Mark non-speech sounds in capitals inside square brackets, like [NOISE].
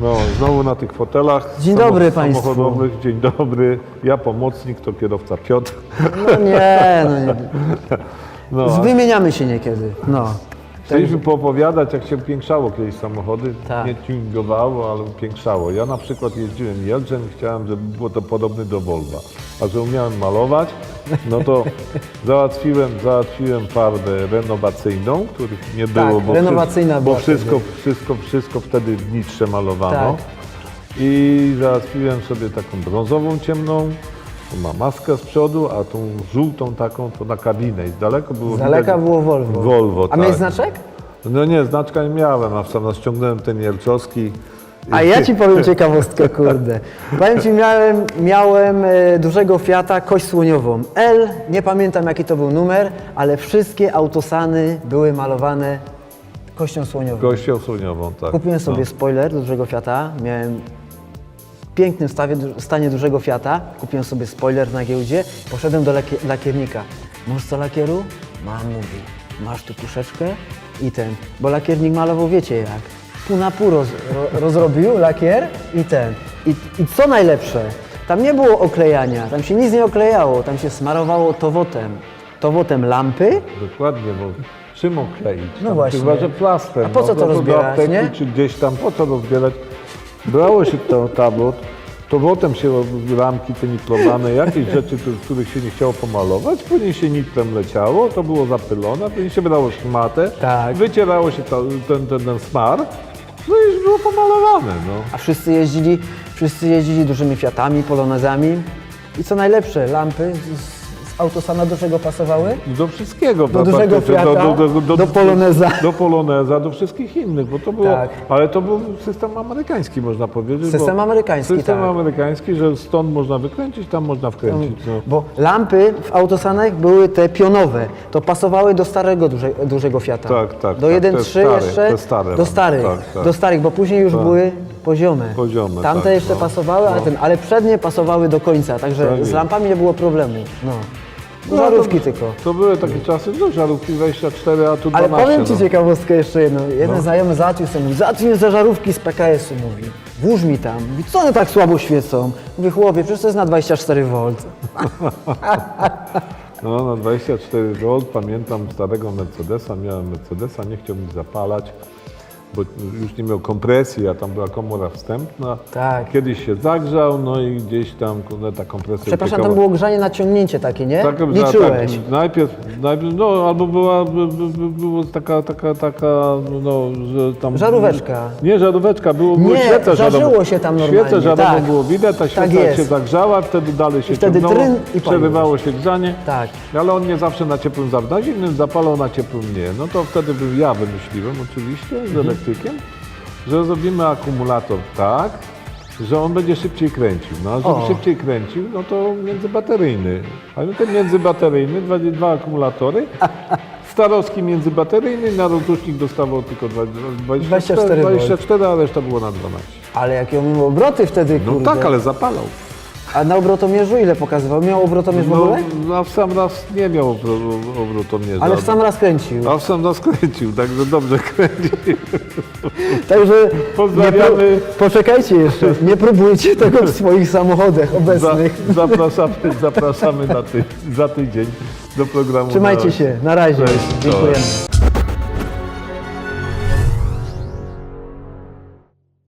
No, znowu na tych fotelach Dzień dobry państwu. samochodowych. Dzień dobry. Ja pomocnik, to kierowca Piotr. No nie, no nie. [LAUGHS] No, Wymieniamy się niekiedy. No. Chcieliśmy poopowiadać, jak się upiększało kiedyś samochody. Tak. Nie tuningowało, ale upiększało. Ja na przykład jeździłem Jelczem i chciałem, żeby było to podobne do Volva. A że umiałem malować, no to [LAUGHS] załatwiłem, załatwiłem farbę renowacyjną, których nie było, bo, Tak, renowacyjna wszystko, bo wszystko, wszystko, wszystko wtedy w nitrze malowano. Tak. I załatwiłem sobie taką brązową ciemną, to ma maskę z przodu, a tą żółtą taką to na kabinę. I z daleko było Z daleka widać- było Volvo. Volvo, A tak. miałeś znaczek? No nie, znaczka nie miałem, a sam ściągnąłem ten Jelczowski. A ja ci powiem [LAUGHS] ciekawostkę, kurde. Powiem ci, miałem, miałem e, dużego Fiata, kość słoniową. L, nie pamiętam jaki to był numer, ale wszystkie autosany były malowane kością słoniową. Gością słoniową, tak. Kupiłem sobie No. spoiler do dużego Fiata. Miałem pięknym stawie, stanie dużego Fiata. Kupiłem sobie spoiler na giełdzie. Poszedłem do lakie, lakiernika. Masz co lakieru? Mam, mówi. Masz tu puszeczkę i ten. Bo lakiernik malował, wiecie jak. Pół na pół roz, ro, rozrobił lakier i ten. I, I co najlepsze, tam nie było oklejania, tam się nic nie oklejało, tam się smarowało towotem. Towotem lampy, Dokładnie, bo czym okleić? No Tam właśnie. Chyba, że plaster. A po co to do- do rozbierać, apteki, nie? Czy gdzieś tam, po co rozbierać? Brało się to tabot, to potem się ramki te nitrowane, jakieś rzeczy, których się nie chciało pomalować, później się nitrem leciało, to było zapylone, później się brało szmatę, Tak. wycierało się to, ten, ten, ten smar, no i już było pomalowane, no. A wszyscy jeździli, wszyscy jeździli dużymi Fiatami, Polonezami. I co najlepsze, lampy z autosana do czego pasowały? Do wszystkiego. Do dużego Fiata, do Poloneza. Do Poloneza, do wszystkich innych, bo to było, Tak. ale to był system amerykański, można powiedzieć. System amerykański, System tak. amerykański, że stąd można wykręcić, tam można wkręcić. No. Bo lampy w autosanach były te pionowe. To pasowały do starego duże, dużego Fiata. Tak, tak, Do tak, 1.3 te stare, jeszcze. stare do starych. Tak, tak. Do starych, bo później już były poziome. Poziome, Tamte tak, jeszcze no. pasowały, ale, ten, ale przednie pasowały do końca. Także Tak z lampami nie było problemu. No. No, żarówki to, tylko. To były takie czasy, no żarówki 24, a tu 12. Ale powiem Ci no. ciekawostkę jeszcze jedną. Jeden znajomy załatwił sobie, mówi, załatwił za żarówki z PKS-u, mówi. Włóż mi tam. Mówi, co one tak słabo świecą? Mówi, chłopie, przecież to jest na 24 V. [LAUGHS] No, na 24 V pamiętam starego Mercedesa, miałem Mercedesa, nie chciał mi zapalać, bo już nie miał kompresji, a tam była komora wstępna. Tak. Kiedyś się zagrzał, no i gdzieś tam kurde, ta kompresja Przepraszam, uciekała. tam było grzanie naciągnięcie takie, nie? Tak, Liczyłeś. Tak, najpierw, najpierw, no albo była, by, by, by, było taka, taka, taka, no, że tam... Żaróweczka. Nie, żaróweczka, było, było Nie, świecę żarzyło żarową. się tam normalnie, żarową tak. było widać, ta Tak świeca jest. się zagrzała, wtedy dalej się wtedy ciągnęło, tryn i przerywało się grzanie. Tak. Ale on nie zawsze na ciepłym zapalał, na zimnym zapalał, na ciepłym nie. No to wtedy bym ja wymyśliłem oczywiście z Mhm. Elektrykiem, że zrobimy akumulator tak, że on będzie szybciej kręcił. No a żeby O. szybciej kręcił, no to międzybateryjny. Ale ten międzybateryjny, dwa, dwa akumulatory, [LAUGHS] starowski międzybateryjny, na rozrusznik dostawał tylko dwa- 24, 24 V. 24 a reszta było na 12. Ale jakie on miał obroty wtedy, No kurde. tak, ale zapalał. A na obrotomierzu ile pokazywał? Miał obrotomierz w No, ogóle? no, a w sam raz nie miał obro- obrotomierza. Ale w sam raz kręcił. A w sam nas kręcił, także dobrze kręcił. Także Pozdrawiamy. Nie, pró- poczekajcie jeszcze, nie próbujcie tego w swoich samochodach Za, obecnych. zapraszamy zapraszamy na ty, za tydzień do programu. Trzymajcie Na- się, na razie. Cześć. Dziękujemy.